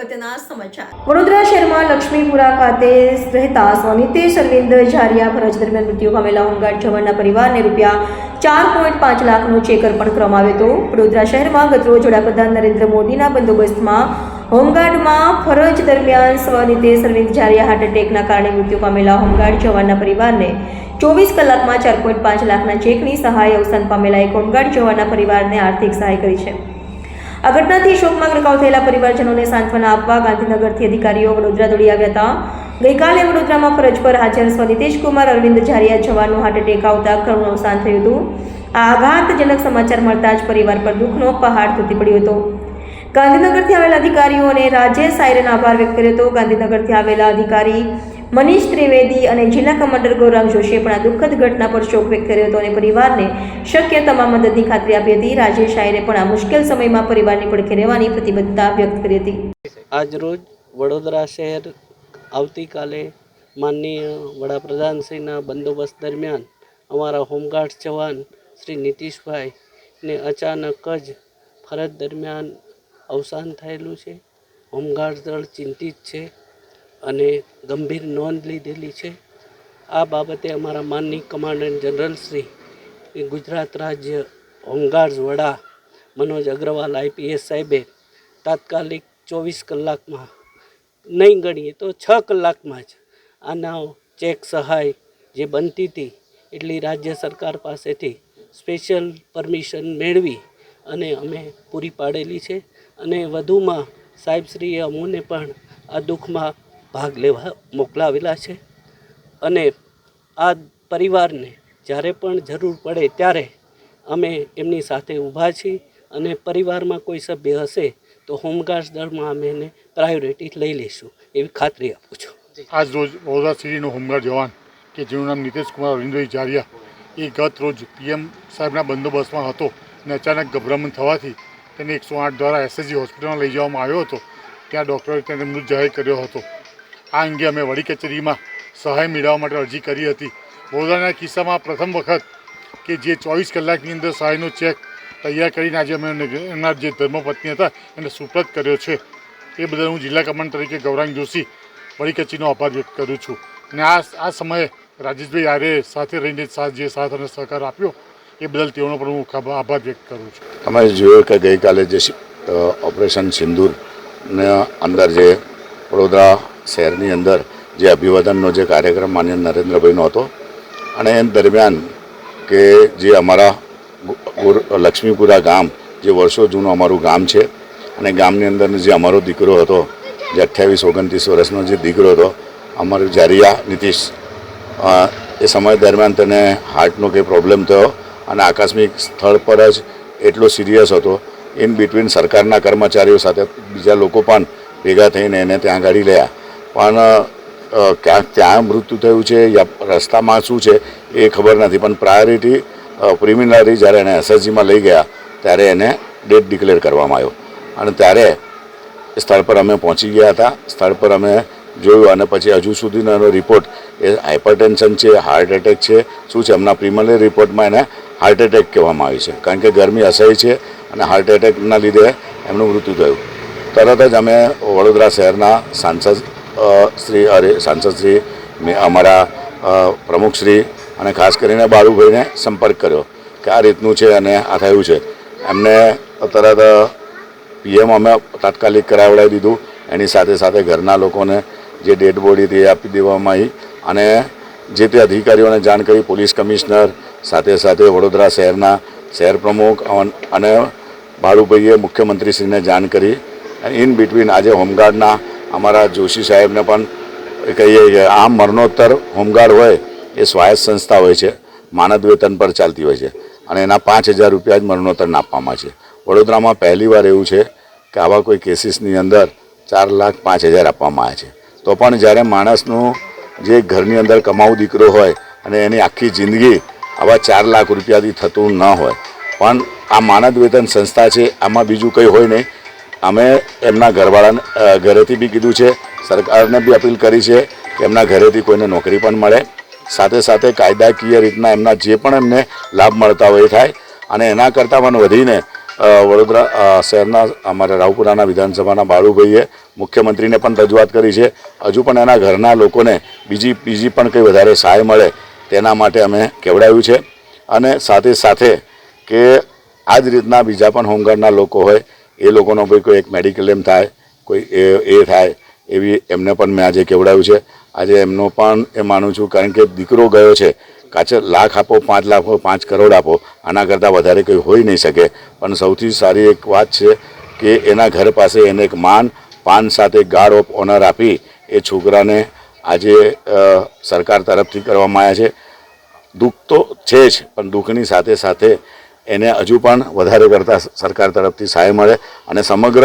અગત્યના સમાચાર. વડોદરા શહેરમાં લક્ષ્મીપુરા ખાતે રહેતા સ્વનિતેશ અરવિંદ ઝારિયા ફરજ દરમિયાન મૃત્યુ પામેલા હોમગાર્ડ જવાનના પરિવારને રૂપિયા ચાર પોઈન્ટ પાંચ લાખનો ચેક અર્પણ કરવામાં આવ્યો હતો. વડોદરા શહેરમાં ગતરોજ વડાપ્રધાન નરેન્દ્ર મોદીના બંદોબસ્તમાં હોમગાર્ડમાં ફરજ દરમિયાન સ્વનિતેશ અરવિંદ ઝારિયા હાર્ટ એટેકના કારણે મૃત્યુ પામેલા હોમગાર્ડ જવાનના પરિવારને ચોવીસ કલાકમાં ચાર પોઈન્ટ પાંચ લાખના ચેકની સહાય અવસાન પામેલા એક હોમગાર્ડ જવાનના પરિવારને આર્થિક સહાય કરી છે. આ ઘટનાથી શોકમાં ગરકાવ થયેલા પરિવારજનોને સાંત્વના આપવા ગાંધીનગરથી અધિકારીઓ વડોદરા દોડી આવ્યા હતા. ગઈકાલે વડોદરામાં ફરજ પર હાજર સ્વ કુમાર અરવિંદ ઝારિયા જવાનનું હાર્ટ એટેક આવતા કરુણ અવસાન થયું હતું. આ આઘાતજનક સમાચાર મળતા જ પરિવાર પર દુઃખનો પહાડ તૂટી પડ્યો હતો. ગાંધીનગરથી આવેલા અધિકારીઓ અને રાજેશ સાયરન આભાર વ્યક્ત કર્યો હતો. ગાંધીનગરથી આવેલા અધિકારી મનીષ ત્રિવેદી અને જિલ્લા કમાન્ડર ગૌરાંગ જોશીએ પણ આ દુઃખદ ઘટના પર શોક વ્યક્ત કર્યો હતો અને પરિવારને શક્ય તમામ મદદની ખાતરી આપી હતી. રાજેશ આયરે પણ આ મુશ્કેલ સમયમાં પરિવારની પડખે રહેવાની પ્રતિબદ્ધતા વ્યક્ત કરી હતી. આજરોજ વડોદરા શહેર આવતીકાલે માનનીય વડાપ્રધાનશ્રીના બંદોબસ્ત દરમિયાન અમારા હોમગાર્ડ જવાન શ્રી નીતિશભાઈ ને અચાનક જ ફરજ દરમિયાન અવસાન થયેલું છે. હોમગાર્ડ દળ ચિંતિત છે. અને ગંભીર નોંધ લીધેલી છે. આ બાબતે અમારા માનની કમાન્ડન્ટ જનરલ શ્રી ગુજરાત રાજ્ય હોમગાર્ડ્સ વડા મનોજ અગ્રવાલ આઈપીએસ સાહેબે તાત્કાલિક ચોવીસ કલાકમાં, નહીં ગણીએ તો છ કલાકમાં જ આના ચેક સહાય જે બનતી હતી એટલી રાજ્ય સરકાર પાસેથી સ્પેશિયલ પરમિશન મેળવી અને અમે પૂરી પાડેલી છે. અને વધુમાં સાહેબશ્રીએ અમોને પણ આ દુઃખમાં ભાગ લેવા મોકલાવેલા છે. અને આ પરિવારને જ્યારે પણ જરૂર પડે ત્યારે અમે એમની સાથે ઊભા છીએ અને પરિવારમાં કોઈ સભ્ય હશે તો હોમગાર્ડ દળમાં અમે એને પ્રાયોરિટી લઈ લઈશું એવી ખાતરી આપું છું. આજ રોજ વડોદરા સિટીનો હોમગાર્ડ જવાન કે જેનું નામ નીતિશ કુમાર અરવિંદભાઈ જારિયા એ ગત રોજ પીએમ સાહેબના બંદોબસ્તમાં હતો અને અચાનક ગભરામણ થવાથી તેને એકસો આઠ દ્વારા એસએસજી હોસ્પિટલમાં લઈ જવામાં આવ્યો હતો. ત્યાં ડૉક્ટરે તેને મૃત જાહેર કર્યો હતો. આ અંગે અમે વડી કચેરીમાં સહાય મેળવવા માટે અરજી કરી હતી. વડોદરાના કિસ્સામાં પ્રથમ વખત કે જે ચોવીસ કલાકની અંદર સહાયનો ચેક તૈયાર કરીને આજે અમે એમને- જે ધર્મપત્ની હતા એને સુપ્રત કર્યો છે. એ બદલ હું જિલ્લા કમાન્ડ તરીકે ગૌરાંગ જોશી વડી કચેરીનો આભાર વ્યક્ત કરું છું. અને આ આ સમયે રાજેશભાઈ આર્યે સાથે રહીને સાથ જે સાથ અને સહકાર આપ્યો એ બદલ તેઓનો પણ હું આભાર વ્યક્ત કરું છું. અમે જોયું કે ગઈકાલે જે ઓપરેશન સિંદૂરને અંદર જે વડોદરા શહેરની અંદર જે અભિવાદનનો જે કાર્યક્રમ માન્ય નરેન્દ્રભાઈનો હતો. અને એ દરમિયાન કે જે અમારા લક્ષ્મીપુરા ગામ જે વર્ષો જૂનું અમારું ગામ છે, અને ગામની અંદર જે અમારો દીકરો હતો, જે અઠ્યાવીસ, ઓગણત્રીસ વર્ષનો જે દીકરો હતો, અમારો જારિયા નીતિશ એ સમય દરમિયાન તેને હાર્ટનો કંઈ પ્રોબ્લેમ થયો અને આકસ્મિક સ્થળ પર જ એટલો સિરિયસ હતો. ઇન બિટવીન સરકારના કર્મચારીઓ સાથે બીજા લોકો પણ ભેગા થઈને એને ત્યાં ગાડી લયા. પણ ક્યાં ત્યાં મૃત્યુ થયું છે, યા રસ્તામાં શું છે, એ ખબર નથી. પણ પ્રાયોરિટી પ્રિમિનરી જ્યારે એને એસએસજીમાં લઈ ગયા, ત્યારે એને ડેટ ડિક્લેર કરવામાં આવ્યો. અને ત્યારે સ્થળ પર અમે પહોંચી ગયા હતા. સ્થળ પર અમે જોયું અને પછી હજુ સુધીનો એનો રિપોર્ટ એ હાઇપરટેન્શન છે હાર્ટ એટેક છે, શું છે, એમના પ્રિમરી રિપોર્ટમાં એને હાર્ટ એટેક કહેવામાં આવ્યું છે. કારણ કે ગરમી અસહ્ય છે અને હાર્ટ એટેકના લીધે એમનું મૃત્યુ થયું. તરત જ અમે વડોદરા શહેરના સાંસદ શ્રી અરે સાંસદ શ્રી અમારા પ્રમુખશ્રી અને ખાસ કરીને બાળુભાઈને સંપર્ક કર્યો કે આ રીતનું છે અને આ થયું છે. એમને તરત પીએમ અમે તાત્કાલિક કરાવડાવી દીધું. એની સાથે સાથે ઘરના લોકોને જે ડેડ બોડી તે આપી દેવામાં આવી અને જે તે અધિકારીઓને જાણ કરી, પોલીસ કમિશનર, સાથે સાથે વડોદરા શહેરના શહેર પ્રમુખ અને બાળુભાઈએ મુખ્યમંત્રીશ્રીને જાણ કરી. ઇન બિટવીન આજે હોમગાર્ડના અમારા જોશી સાહેબને પણ કહીએ કે આમ મરણોત્તર હોમગાર્ડ હોય એ સ્વાયત્ત સંસ્થા હોય છે, માનદ વેતન પર ચાલતી હોય છે અને એના પાંચ હજાર રૂપિયા જ મરણોત્તર આપવામાં છે. વડોદરામાં પહેલીવાર એવું છે કે આવા કોઈ કેસીસની અંદર ચાર લાખ પાંચ હજાર આપવામાં આવે છે. તો પણ જ્યારે માણસનું જે ઘરની અંદર કમાવું દીકરો હોય અને એની આખી જિંદગી આવા ચાર લાખ રૂપિયાથી થતું ન હોય, પણ આ માનદ વેતન સંસ્થા છે, આમાં બીજું કંઈ હોય નહીં. અમે એમના ઘરવાળાને ઘરેથી બી કીધું છે, સરકારને બી અપીલ કરી છે કે એમના ઘરેથી કોઈને નોકરી પણ મળે. સાથે સાથે કાયદાકીય રીતના એમના જે પણ એમને લાભ મળતા હોય એ થાય. અને એના કરતાં પણ વધીને વડોદરા શહેરના અમારા રાવપુરાના વિધાનસભાના બાળુભાઈએ મુખ્યમંત્રીને પણ રજૂઆત કરી છે. હજુ પણ એના ઘરના લોકોને બીજી બીજી પણ કંઈ વધારે સહાય મળે તેના માટે અમે કેવડાવ્યું છે. અને સાથે સાથે કે આ જ રીતના બીજા પણ હોમગાર્ડના લોકો હોય એ લોકોનો ભાઈ કોઈ એક મેડિકલ એમ થાય, કોઈ એ થાય, એવી એમને પણ મેં આજે કેવડાવ્યું છે. આજે એમનો પણ એ માનું છું, કારણ કે દીકરો ગયો છે, કાચે લાખ આપો, પાંચ લાખ પાંચ કરોડ આપો, આના કરતાં વધારે કંઈ હોઈ નહીં શકે. પણ સૌથી સારી એક વાત છે કે એના ઘર પાસે એને એક માન, પાન સાથે ગાર્ડ ઓફ ઓનર આપી એ છોકરાને આજે સરકાર તરફથી કરવામાં આવ્યા છે. દુઃખ તો છે જ, પણ દુઃખની સાથે સાથે એને હજુ પણ વધારે કરતાં સરકાર તરફથી સહાય મળે અને સમગ્ર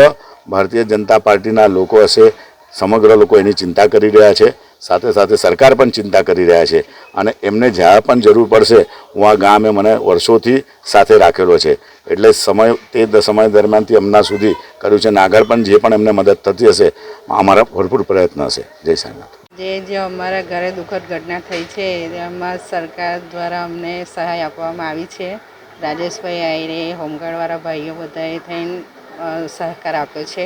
ભારતીય જનતા પાર્ટીના લોકો હશે, સમગ્ર લોકો એની ચિંતા કરી રહ્યા છે, સાથે સાથે સરકાર પણ ચિંતા કરી રહ્યા છે અને એમને જ્યાં પણ જરૂર પડશે, હું આ ગામે મને વર્ષોથી સાથે રાખેલો છે. એટલે સમય, તે સમય દરમિયાનથી હમણાં સુધી કર્યું છે અને આગળ પણ જે પણ એમને મદદ થતી હશે, અમારા ભરપૂર પ્રયત્ન હશે. જય સાંઈનાથ. જે જે અમારા ઘરે દુઃખદ ઘટના થઈ છે, એમાં સરકાર દ્વારા અમને સહાય આપવામાં આવી છે. રાજેશભાઈ આયરે હોમગાર્ડવાળા ભાઈઓ બધાએ થઈને સહકાર આપ્યો છે.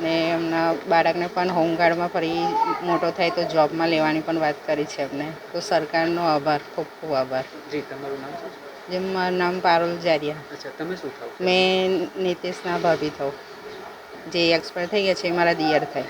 ને એમના બાળકને પણ હોમગાર્ડમાં ફરી મોટો થાય તો જોબમાં લેવાની પણ વાત કરી છે અમને તો સરકારનો આભાર ખૂબ ખૂબ આભાર. જી તમારું નામ શું જેમ મારું નામ પારુલ જારિયા. અચ્છા તમે શું થાવ? મેં નીતિશના ભાભી થઉં. જે એક્સપાયર થઈ ગયા છે એ મારા દિયર થાય.